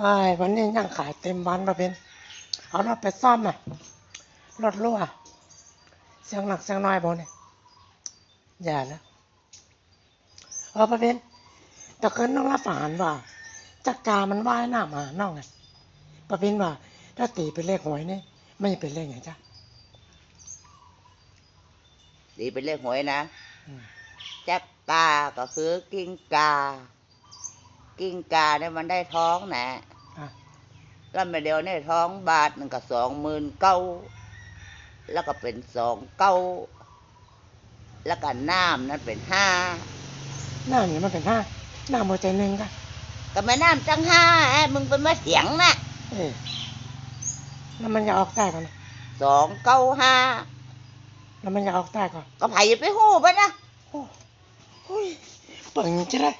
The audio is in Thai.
ไอ้ยวันนี้ยังขายเต็มวันประเป็น เอารถไปซ่อมอะรถรั่ว เสียงหนักเสียงน้อยบ่เนี่ยอย่าแล้วเออประเป็นแต่ก็น้องรับฝานว่าจักกามันว่ายหน้ามาน้องไงประเป็นว่า ถ้าตีเป็นเลขหวยนี่ไม่เป็นเลขอย่างจ้ะดีเป็นเลขหวยนะอืมจักกาก็คือกิ้งกา กิ้งกาเนี่ยมันได้ท้องนะอะ แล้วมาเดียวเนี่ยท้องบาทหนึ่งก็สองหมื่นเก้าแล้วก็เป็นสองเก้าแล้วก็น้ำนั้นเป็นห้าหน้าเนี่ยมันเป็นห้าหน้าโมใจหนึ่งค่ะก็ไม่น้ำจังห้าแอะมึงเป็นมาเสียงนะเออแล้วมันจะออกใต้ก่อนนะสองเก้าห้าแล้วมันจะออกใต้ก่อนก็ไผ่ไปหู้ไปนะโอ้โหยเปิงจะได้